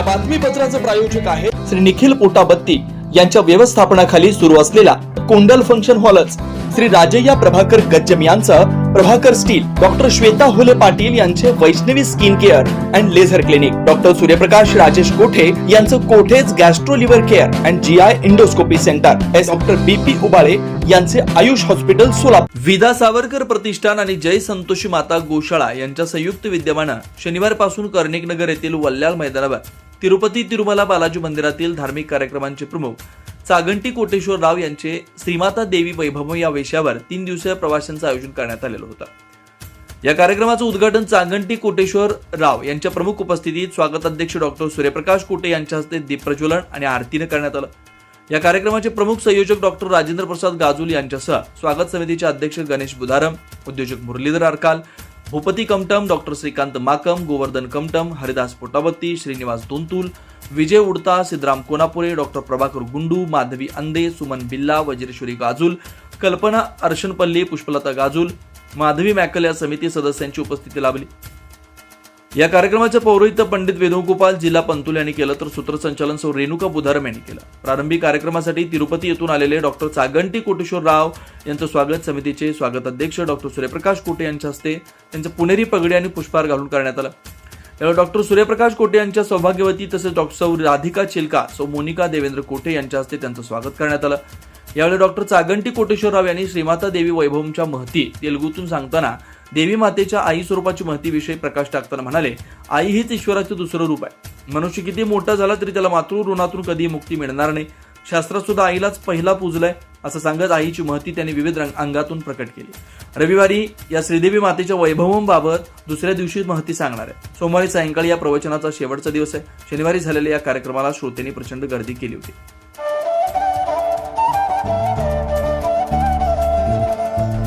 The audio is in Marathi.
या बातमीपत्राचे प्रायोजक आहे श्री निखिल पोटाबत्ती यांच्या व्यवस्थापनाखाली सुरू असलेला कोंडल फंक्शन हॉलच. श्री राजय्या प्रभाकर गज्जम यांचं प्रभाकर स्टील डॉक्टर श्वेता होले पाटील यांचे Vaishnavi skin care and laser clinic. Doctor Suryaprakash Rajesh Kothe यांचं Kothe's gastro liver care and G I endoscopy centre. S doctor B P Ubale यांचे आयुष हॉस्पिटल सोलापूर. विदा सावरकर प्रतिष्ठान आणि जय संतोषी माता गोशाळा यांच्या संयुक्त विद्यमानं शनिवारपासून कर्णिक नगर येथील वल्ल्याल मैदानावर तिरुपती तिरुमला बालाजी मंदिरातील धार्मिक कार्यक्रमांचे प्रमुख सागंटी कोटेश्वर राव यांचे श्रीमाता देवी वैभव या विषयावर तीन दिवसीय प्रवाशांचं आयोजन करण्यात आलेलं होतं. या कार्यक्रमाचं उद्घाटन चांगंटी कोटेश्वर राव यांच्या प्रमुख उपस्थितीत स्वागताध्यक्ष डॉक्टर सूर्यप्रकाश कोटे यांच्या हस्ते दीपप्रज्वलन आणि आरतीनं करण्यात आलं. या कार्यक्रमाचे प्रमुख संयोजक डॉक्टर राजेंद्र प्रसाद गाजुल यांच्यासह स्वागत समितीचे अध्यक्ष गणेश बुधारम उद्योजक मुरलीधर अरकाल भूपती कमटम डॉक्टर श्रीकांत माकम गोवर्धन कमटम हरिदास पोटावत्ती श्रीनिवास दोंतुल विजय उडता सिद्धराम कोनापुरे डॉक्टर प्रभाकर गुंडू माधवी अंदे सुमन बिल्ला वज्रेश्वरी गाजुल कल्पना अर्शनपल्ली पुष्पलता गाजुल माधवी मॅकल या समिती सदस्यांची उपस्थिती लाभली. या कार्यक्रमाचे पौरोहित्य पंडित वेणुगोपाल जिल्हा पंतुल यांनी केलं तर सूत्रसंचालन सौ रेणुका बुधारम यांनी केलं. प्रारंभी कार्यक्रमासाठी तिरुपती येथून आलेले डॉक्टर चागंटी कोटेश्वर राव यांचं स्वागत समितीचे स्वागत अध्यक्ष डॉक्टर सूर्यप्रकाश कोटे यांच्या हस्ते त्यांचं पुणेरी पगडी आणि पुष्पहार घालून करण्यात आलं. यावेळी डॉक्टर सूर्यप्रकाश कोटे यांच्या सौभाग्यवती तसेच डॉक्टर सौ राधिका चिलका सौ मोनिका देवेंद्र कोटे यांच्या हस्ते त्यांचं स्वागत करण्यात आलं. यावेळी डॉक्टर चागंटी कोटेश्वरराव यांनी श्रीमाता देवी वैभवच्या महती तेलुगूतून सांगताना देवी मातेच्या आई स्वरूपाची महतीविषयी प्रकाश टाकताना म्हणाले आई हीच ईश्वराचं दुसरं रूप आहे. मनुष्य किती मोठा झाला तरी त्याला मातृ ऋणातून कधी मुक्ती मिळणार नाही. शास्त्रात सुद्धा आईलाच पहिला पूजलाय असं सांगत आईची महती त्यांनी विविध रंग अंगातून प्रकट केली. रविवारी या श्रीदेवी मातेच्या वैभवांबाबत दुसऱ्या दिवशी महती सांगणार आहे. सोमवारी सायंकाळी या प्रवचनाचा शेवटचा दिवस आहे. शनिवारी झालेल्या या कार्यक्रमाला श्रोत्यांनी प्रचंड गर्दी केली होती.